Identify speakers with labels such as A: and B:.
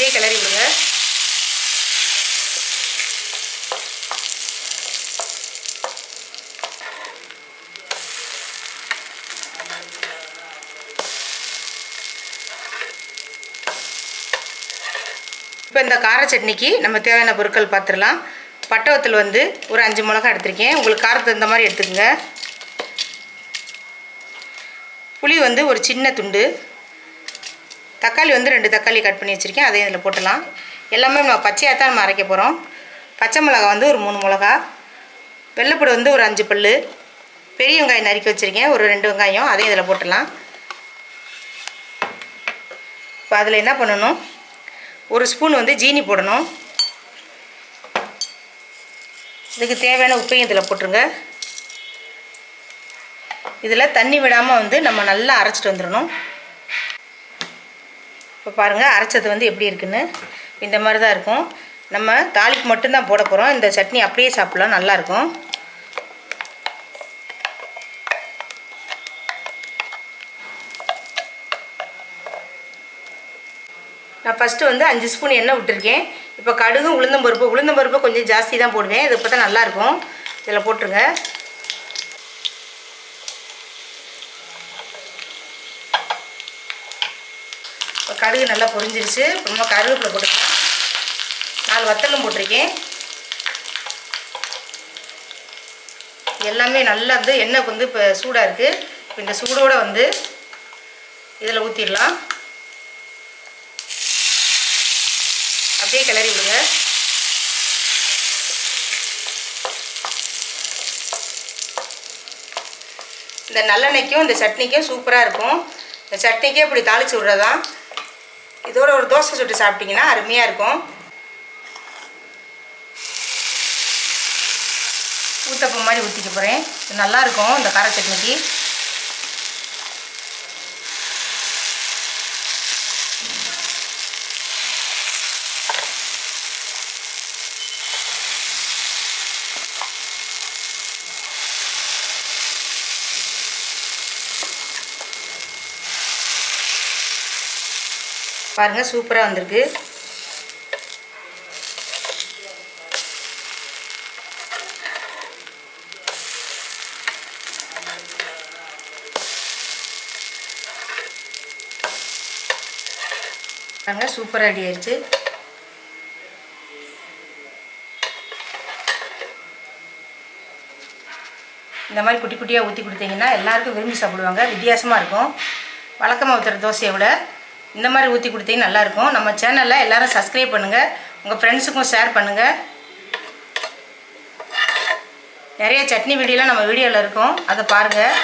A: அப்படியே கிளறி விடுங்க. இப்போ இந்த கார சட்னிக்கு நம்ம தேவையான பொருட்கள் பார்த்துடலாம் பட்டவத்தில் வந்து ஒரு அஞ்சு மிளகா எடுத்திருக்கேன். உங்களுக்கு காரத்துக்கு தகுந்த மாதிரி எடுத்துக்கோங்க. புளி வந்து ஒரு சின்ன துண்டு. தக்காளி வந்து ரெண்டு தக்காளி கட் பண்ணி வச்சுருக்கேன் அதையும் இதில் போட்டுடலாம். எல்லாமே நம்ம பச்சையாக தான் நம்ம அரைக்க போகிறோம் பச்சை மிளகா வந்து ஒரு மூணு மிளகா. வெள்ளைப்பூடு வந்து ஒரு அஞ்சு பல் பெரிய வெங்காயம் நறுக்கி வச்சுருக்கேன் ஒரு ரெண்டு வெங்காயம் அதையும் இதில் போட்டுடலாம். இப்போ அதில் என்ன பண்ணணும்? ஒரு ஸ்பூன் வந்து ஜீனி போடணும். இதுக்கு தேவையான உப்பையும் இதில் போட்டுருங்க. இதில் தண்ணி விடாமல் வந்து நம்ம நல்லா அரைச்சிட்டு வந்துடணும். இப்போ பாருங்கள் அரைச்சது வந்து எப்படி இருக்குன்னு. இந்த மாதிரி தான் இருக்கும். நம்ம தாளிப்பு மட்டும்தான் போட போகிறோம் இந்த சட்னி அப்படியே சாப்பிட்லாம் நல்லாயிருக்கும் நான் ஃபஸ்ட்டு வந்து அஞ்சு ஸ்பூன் எண்ணெய் விட்டுருக்கேன். இப்போ கடுகு உளுந்தம்பருப்பு உளுந்தம்பருப்பு கொஞ்சம் ஜாஸ்தி தான் போடுவேன். இது பார்த்தா நல்லாயிருக்கும் இதில் போட்டுருங்க. இப்போ கடுகு நல்லா பொரிஞ்சிருச்சு. அப்புறமா கருவேப்பிலை போட்டுக்கலாம். நாலு வத்தலும் போட்டிருக்கேன். எல்லாமே நல்லா வந்து எண்ணெய் வந்து இப்போ சூடாக இருக்குது இப்போ இந்த சூடோடு வந்து இதில் ஊற்றிடலாம் அப்படியே கிளறி விடுங்க. இந்த நல்லெண்ணெய்க்கும் இந்த சட்னிக்கும் சூப்பராக இருக்கும். இந்த சட்னிக்கே இப்படி தாளித்து விட்றதான் இதோட ஒரு தோசை சுட்டு சாப்பிட்டிங்கன்னா அருமையாக இருக்கும். ஊத்தப்பம் மாதிரி ஊற்றிக்க போகிறேன் இது நல்லாயிருக்கும் இந்த கார சட்னிக்கு. பாருங்கள் சூப்பராக வந்திருக்கு. பாருங்கள் சூப்பராக ரெடி ஆயிடுச்சு. இந்த மாதிரி குட்டி குட்டியாக ஊற்றி கொடுத்தீங்கன்னா எல்லாருக்கும் விரும்பி சாப்பிடுவாங்க வித்தியாசமாக இருக்கும். வழக்கமாக ஊற்றுற தோசையை விட. இந்த மாதிரி ஊற்றி கொடுத்தீங்கன்னா நல்லாயிருக்கும். நம்ம சேனலில் எல்லோரும் சப்ஸ்கிரைப் பண்ணுங்கள் உங்கள் ஃப்ரெண்ட்ஸுக்கும் ஷேர் பண்ணுங்கள் நிறைய சட்னி வீடியோலாம் நம்ம வீடியோவில் இருக்கும். அதை பாருங்கள்